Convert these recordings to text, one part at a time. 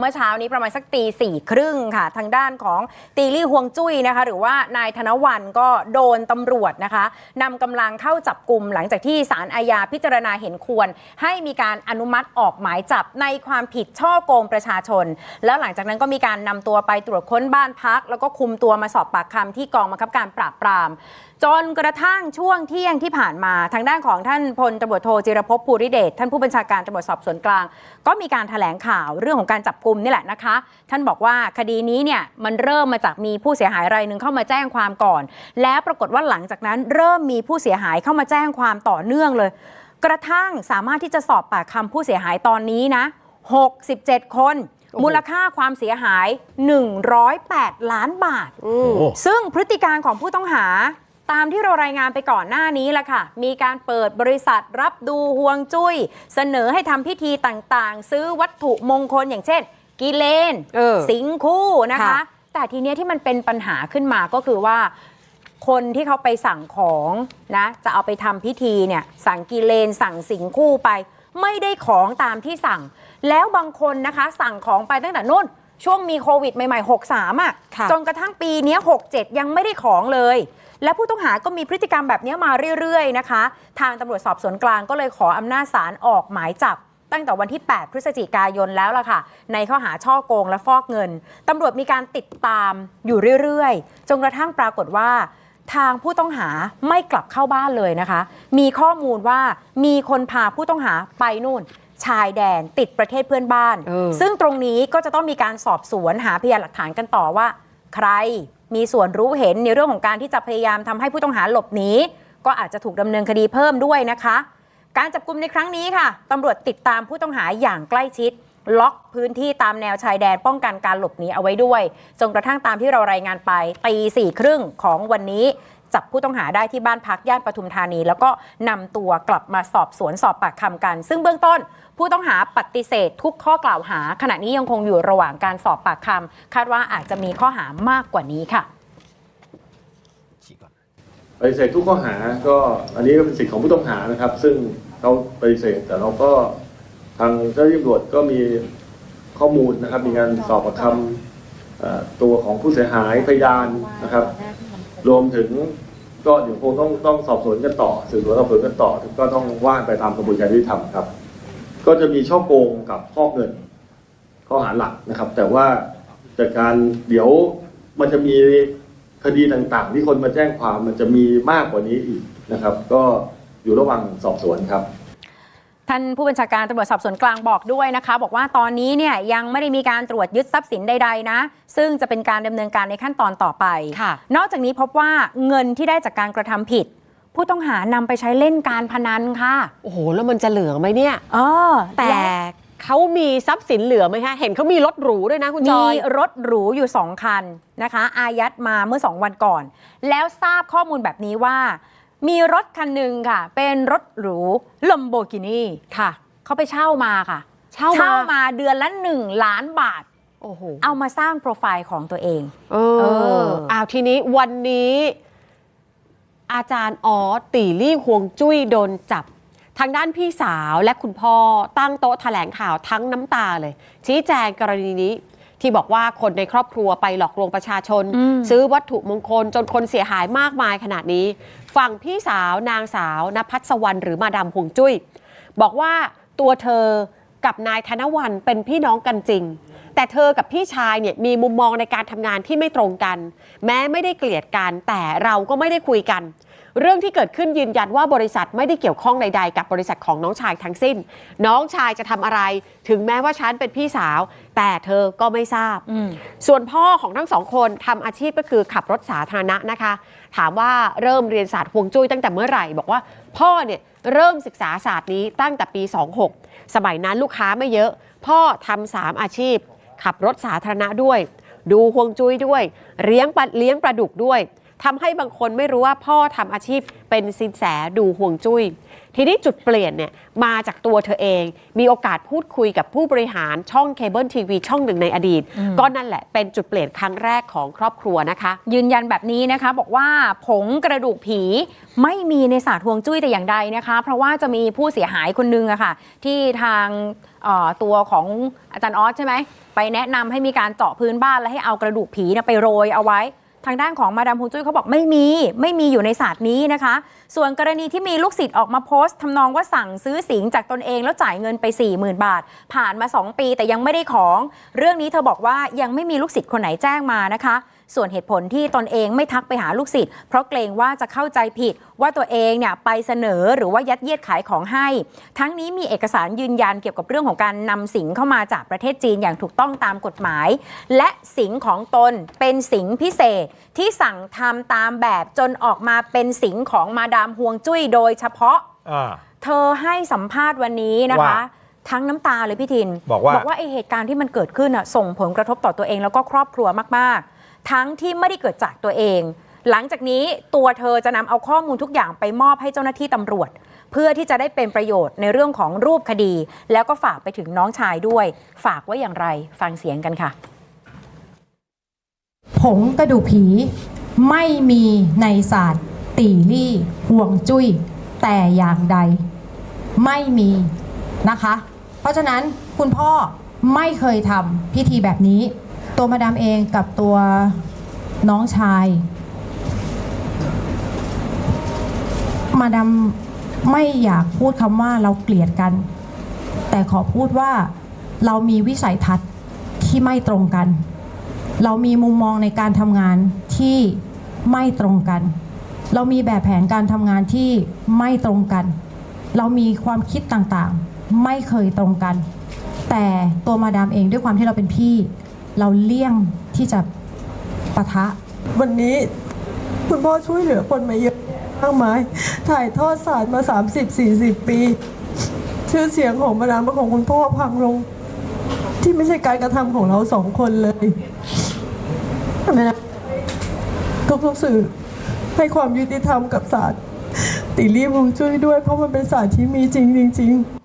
เมื่อเช้านี้ประมาณสักตีสี่ครึ่งค่ะ ทางด้านของตีลี่ฮวงจุ้ยนะคะ หรือว่านายธนวันก็โดนตำรวจนะคะนำกำลังเข้าจับกลุ่มหลังจากที่ศาลอาญาพิจารณาเห็นควร ให้มีการอนุมัติออกหมายจับในความผิดช่อโกงประชาชน แล้วหลังจากนั้นก็มีการนำตัวไปตรวจค้นบ้านพัก แล้วก็คุมตัวมาสอบปากคำที่กองบังคับการปราบปรามจนกระทั่งช่วงเที่ยงที่ผ่านมาทางด้านของท่านพลตำรวจโทจิรพภูริเดชท่านผู้บัญชาการตำรวจสอบสวนกลาง ก็มีการถแถลงข่าวเรื่องของการจับกลุ่มนี่แหละนะคะ ท่านบอกว่าคดีนี้เนี่ยมันเริ่มมาจากมีผู้เสียหายรายหนึ่งเข้ามาแจ้งความก่อน แล้วปรากฏว่าหลังจากนั้นเริ่มมีผู้เสียหายเข้ามาแจ้งความต่อเนื่องเลย กระทั่งสามารถที่จะสอบปากคำผู้เสียหายตอนนี้นะ 67 คนโอ้โหมูลค่าความเสียหาย 108 ล้านบาทอืมโอ้ซึ่งพฤติการของผู้ต้องหาตามที่เรารายงานไปก่อนหน้านี้แหละค่ะ มีการเปิดบริษัทรับดูห่วงจุ้ย เสนอให้ทำพิธีต่างๆ ซื้อวัตถุมงคลอย่างเช่น กิเลนเออสิงคู่นะคะ ค่ะ แต่ทีเนี้ยที่มันเป็นปัญหาขึ้นมาก็คือว่า คนที่เขาไปสั่งของนะ จะเอาไปทำพิธีเนี่ยสั่งกิเลนสั่งสิงคู่ไป ไม่ได้ของตามที่สั่ง แล้วบางคนนะคะ สั่งของไปตั้งแต่นู่น ช่วงมีโควิดใหม่ๆ 63 อะ ค่ะ จนกระทั่งปีเนี้ย67 ยังไม่ได้ของเลย และผู้ต้องหาก็มีพฤติกรรมแบบเนี้ยมาเรื่อยๆนะคะ ทางตำรวจสอบสวนกลางก็เลยขออำนาจศาลออกหมายจับ ตั้งแต่วันที่ 8 พฤศจิกายนแล้วล่ะค่ะ ในข้อหาช่อโกงและฟอกเงินตำรวจมีการติดตามอยู่เรื่อยๆ จนกระทั่งปรากฏว่า ทางผู้ต้องหาไม่กลับเข้าบ้านเลยนะคะ มีข้อมูลว่ามีคนพาผู้ต้องหาไปนู่นชายแดนติดประเทศเพื่อนบ้านเออซึ่งตรงนี้ก็จะต้องมีการสอบสวนหาพยานหลักฐานกันต่อว่า ใครมีส่วนรู้เห็นในเรื่องของการที่จะพยายามทำให้ผู้ต้องหาหลบหนีก็อาจจะถูกดำเนินคดีเพิ่มด้วยนะคะ การจับกลุ่มในครั้งนี้ค่ะตำรวจติดตามผู้ต้องหาอย่างใกล้ชิด ล็อกพื้นที่ตามแนวชายแดนป้องกันการหลบหนีเอาไว้ด้วยจนกระทั่งตามที่เรารายงานไปตีสี่ครึ่งของวันนี้ จับผู้ต้องหาได้ที่บ้านพักย่านปทุมธานี แล้วก็นำตัวกลับมาสอบสวนสอบปากคำกัน ซึ่งเบื้องต้น ผู้ต้องหาปฏิเสธทุกข้อกล่าวหา ขณะนี้ยังคงอยู่ระหว่างการสอบปากคำคาดว่าอาจจะมีข้อหามากกว่านี้ค่ะ ปฏิเสธทุกข้อหาก็อันนี้ก็เป็นสิทธิของผู้ต้องหานะครับ ซึ่งเขาปฏิเสธแต่เราก็ทางเจ้าหน้าที่ตำรวจก็มีข้อมูลนะครับ มีการสอบปากคำตัวของผู้เสียหายพยานนะครับ รวมถึงก็เดี๋ยวคงต้องต้องสอบสวนกันต่อสืบสวนสอบสวนกันต่อก็ต้องว่านไปตามกระบวนการยุติธรรมครับ ก็จะมีช่อโกงกับฟอกเงิน ข้อหาหลักนะครับ แต่ว่าจากการเดี๋ยวมันจะมี คดีต่างๆ ที่คนมาแจ้งความมันจะมีมากกว่านี้อีกนะครับ ก็อยู่ระหว่างสอบสวนครับท่านผู้บัญชาการตำรวจสอบสวนกลางบอกด้วยนะคะ บอกว่าตอนนี้เนี่ยยังไม่ได้มีการตรวจยึดทรัพย์สินใดๆนะ ซึ่งจะเป็นการดำเนินการในขั้นตอนต่อไปค่ะนอกจากนี้พบว่าเงินที่ได้จากการกระทำผิด ผู้ต้องหานำไปใช้เล่นการพนันค่ะ โอ้โห แล้วมันจะเหลือไหมเนี่ยเออแต่และ เขามีทรัพย์สินเหลือไหมคะเห็นเขามีรถหรูด้วยนะคุณจมีอยรถหรูอยู่ 2 คันนะคะ อายัดมาเมื่อ 2 วันก่อน แล้วทราบข้อมูลแบบนี้ว่า มีรถคันหนึ่งค่ะ เป็นรถหรูลัมโบกินีค่ะ เขาไปเช่ามาค่ะเช่ามามาเดือนละ 1 ล้านบาท โอ้โหเอามาสร้างโปรไฟล์ของตัวเอง เอเอออ อ้าวทีนี้วันนี้ อาจารย์ออสตีลี่ฮวงจุ้ยโดนจับ ทางด้านพี่สาวและคุณพ่อตั้งโต๊ะแถลงข่าวทั้งน้ำตาเลย ชี้แจงกรณีนี้ที่บอกว่าคนในครอบครัวไปหลอกลวงประชาชนอืมซื้อวัตถุมงคลจนคนเสียหายมากมายขนาดนี้ ฝั่งพี่สาวนางสาวนภัสวรรณหรือมาดามฮวงจุ้ย บอกว่าตัวเธอกับนายธนวันเป็นพี่น้องกันจริง แต่เธอกับพี่ชายเนี่ยมีมุมมองในการทำงานที่ไม่ตรงกัน แม้ไม่ได้เกลียดกันแต่เราก็ไม่ได้คุยกัน เรื่องที่เกิดขึ้นยืนยันว่าบริษัทไม่ได้เกี่ยวข้องใดๆกับบริษัทของน้องชายทั้งสิ้น น้องชายจะทำอะไร ถึงแม้ว่าฉันเป็นพี่สาว แต่เธอก็ไม่ทราบอืมส่วนพ่อของทั้งสองคนทำอาชีพก็คือขับรถสาธารณะนะคะ ถามว่าเริ่มเรียนศาสตร์ฮวงจุ้ยตั้งแต่เมื่อไหร่ บอกว่าพ่อเนี่ยเริ่มศึกษาศาสตร์นี้ตั้งแต่ปี 26 สมัยนั้นลูกค้าไม่เยอะ พ่อทำสามอาชีพ ขับรถสาธารณะด้วย ดูฮวงจุ้ยด้วยเลี้ยงปลาเลี้ยงปลาดุกด้วย ทำให้บางคนไม่รู้ว่าพ่อทำอาชีพเป็นสินแสดูฮวงจุ้ย ทีนี้จุดเปลี่ยนเนี่ยมาจากตัวเธอเอง มีโอกาสพูดคุยกับผู้บริหารช่องเคเบิลทีวีช่องหนึ่งในอดีต ก็นั่นแหละเป็นจุดเปลี่ยนครั้งแรกของครอบครัวนะคะ ยืนยันแบบนี้นะคะบอกว่าผงกระดูกผีไม่มีในศาสตร์ฮวงจุ้ยแต่อย่างใดนะคะ เพราะว่าจะมีผู้เสียหายคนนึงอะค่ะที่ทางเอ่อตัวของอาจารย์ออสใช่ไหมไปแนะนำให้มีการเจาะพื้นบ้านและให้เอากระดูกผีเนยไปโรยเอาไว้ ทางด้านของมาดามฮวงจุ้ยเขาบอกไม่มี ไม่มีอยู่ในศาสตร์นี้นะคะ ส่วนกรณีที่มีลูกศิษย์ออกมาโพสต์ทำนองว่าสั่งซื้อสิงจากตนเองแล้วจ่ายเงินไป 40,000 บาท ผ่านมา 2 ปีแต่ยังไม่ได้ของ เรื่องนี้เธอบอกว่ายังไม่มีลูกศิษย์คนไหนแจ้งมานะคะ ส่วนเหตุผลที่ตนเองไม่ทักไปหาลูกศิษย์เพราะเกรงว่าจะเข้าใจผิดว่าตัวเองเนี่ยไปเสนอหรือว่ายัดเยียดขายของให้ ทั้งนี้มีเอกสารยืนยันเกี่ยวกับเรื่องของการนำสิงเข้ามาจากประเทศจีนอย่างถูกต้องตามกฎหมาย และสิงของตนเป็นสิงพิเศษที่สั่งทำตามแบบจนออกมาเป็นสิงของมาดามฮวงจุ้ยโดยเฉพาะอ่าเธอให้สัมภาษณ์วันนี้นะคะว่าทั้งน้ำตาเลยพี่ทิน บอกว่าบอกว่าไอเหตุการณ์ที่มันเกิดขึ้นอะส่งผลกระทบต่อตัวเองแล้วก็ครอบครัวมากๆ ทั้งที่ไม่ได้เกิดจากตัวเอง หลังจากนี้ตัวเธอจะนำเอาข้อมูลทุกอย่างไปมอบให้เจ้าหน้าที่ตำรวจ เพื่อที่จะได้เป็นประโยชน์ในเรื่องของรูปคดี แล้วก็ฝากไปถึงน้องชายด้วย ฝากไว้อย่างไรฟังเสียงกันค่ะ ผงกระดูกผีไม่มีในศาสตร์ตีลี่ห่วงจุ้ย แต่อย่างใด ไม่มีนะคะ เพราะฉะนั้นคุณพ่อไม่เคยทำพิธีแบบนี้ ตัวมาดามเองกับตัวน้องชาย มาดามไม่อยากพูดคำว่าเราเกลียดกัน แต่ขอพูดว่าเรามีวิสัยทัศน์ที่ไม่ตรงกัน เรามีมุมมองในการทำงานที่ไม่ตรงกัน เรามีแบบแผนการทำงานที่ไม่ตรงกัน เรามีความคิดต่างๆ ไม่เคยตรงกัน แต่ตัวมาดามเองด้วยความที่เราเป็นพี่ เราเลี่ยงที่จะปะทะ วันนี้คุณพ่อช่วยเหลือคนมาเยอะมากมาย ถ่ายทอดศาสตร์มา 30-40 ปี ชื่อเสียงของมาดามของคุณพ่อพังลง ที่ไม่ใช่การกระทำของเราสองคนเลยไมนะทุกๆสื่อให้ความยุติธรรมกับศาสตร์ติรีวงจุ้ยด้วย เพราะมันเป็นศาสตร์ที่มีจริงจริง ๆ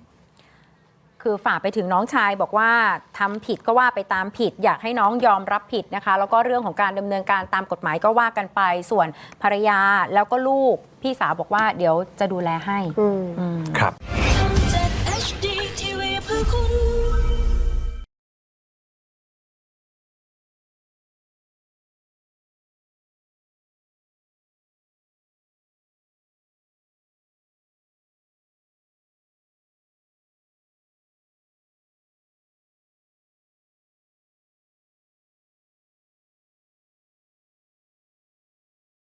คือฝากไปถึงน้องชายบอกว่าทำผิดก็ว่าไปตามผิด อยากให้น้องยอมรับผิดนะคะ แล้วก็เรื่องของการดำเนินการตามกฎหมายก็ว่ากันไป ส่วนภรรยาแล้วก็ลูกพี่สาวบอกว่าเดี๋ยวจะดูแลให้อืมอืมครับ